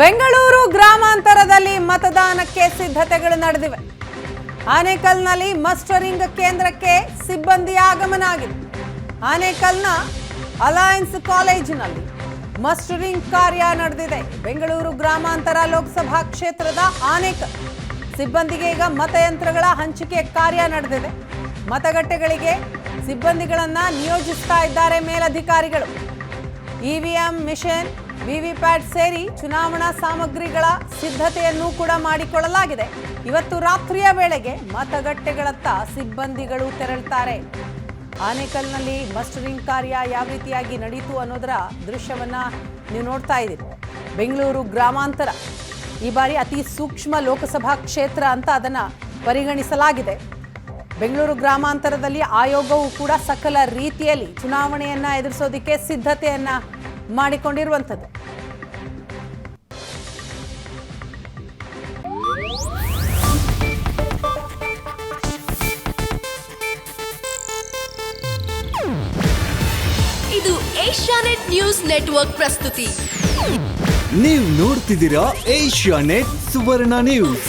ಬೆಂಗಳೂರು ಗ್ರಾಮಾಂತರದಲ್ಲಿ ಮತದಾನಕ್ಕೆ ಸಿದ್ಧತೆಗಳು ನಡೆದಿವೆ. ಆನೇಕಲ್ನಲ್ಲಿ ಮಸ್ಟರಿಂಗ್ ಕೇಂದ್ರಕ್ಕೆ ಸಿಬ್ಬಂದಿ ಆಗಮನ ಆಗಿದೆ. ಆನೇಕಲ್ನ ಅಲಯನ್ಸ್ ಕಾಲೇಜಿನಲ್ಲಿ ಮಸ್ಟರಿಂಗ್ ಕಾರ್ಯ ನಡೆದಿದೆ. ಬೆಂಗಳೂರು ಗ್ರಾಮಾಂತರ ಲೋಕಸಭಾ ಕ್ಷೇತ್ರದ ಆನೇಕಲ್ ಸಿಬ್ಬಂದಿಗೆ ಈಗ ಮತಯಂತ್ರಗಳ ಹಂಚಿಕೆ ಕಾರ್ಯ ನಡೆದಿದೆ. ಮತಗಟ್ಟೆಗಳಿಗೆ ಸಿಬ್ಬಂದಿಗಳನ್ನು ನಿಯೋಜಿಸ್ತಾ ಇದ್ದಾರೆ ಮೇಲಧಿಕಾರಿಗಳು. ಇವಿಎಂ ಮಿಷನ್ ವಿವಿಪ್ಯಾಟ್ ಸೇರಿ ಚುನಾವಣಾ ಸಾಮಗ್ರಿಗಳ ಸಿದ್ಧತೆಯನ್ನು ಕೂಡ ಮಾಡಿಕೊಳ್ಳಲಾಗಿದೆ. ಇವತ್ತು ರಾತ್ರಿಯ ವೇಳೆಗೆ ಮತಗಟ್ಟೆಗಳತ್ತ ಸಿಬ್ಬಂದಿಗಳು ತೆರಳುತ್ತಾರೆ ಆನೇಕಲ್ನಲ್ಲಿ ಮಸ್ಟರಿಂಗ್ ಕಾರ್ಯ ಯಾವ ರೀತಿಯಾಗಿ ನಡೀತು ಅನ್ನೋದರ ದೃಶ್ಯವನ್ನ ನೀವು ನೋಡ್ತಾ ಇದ್ದೀರಿ. ಬೆಂಗಳೂರು ಗ್ರಾಮಾಂತರ. ಈ ಬಾರಿ ಅತಿ ಸೂಕ್ಷ್ಮ ಲೋಕಸಭಾ ಕ್ಷೇತ್ರ ಅಂತ ಅದನ್ನ ಪರಿಗಣಿಸಲಾಗಿದೆ. ಬೆಂಗಳೂರು ಗ್ರಾಮಾಂತರದಲ್ಲಿ ಆಯೋಗವು ಕೂಡ ಸಕಲ ರೀತಿಯಲ್ಲಿ ಚುನಾವಣೆಯನ್ನ ಎದುರಿಸೋದಕ್ಕೆ ಸಿದ್ಧತೆಯನ್ನ ಮಾಡಿಕೊಂಡಿರುವಂಥದ್ದು. ಇದು ಏಷ್ಯಾನೆಟ್ ನ್ಯೂಸ್ ನೆಟ್ವರ್ಕ್ ಪ್ರಸ್ತುತಿ. ನೀವು ನೋಡ್ತಿದ್ದೀರಾ ಏಷ್ಯಾ ನೆಟ್ ಸುವರ್ಣ ನ್ಯೂಸ್.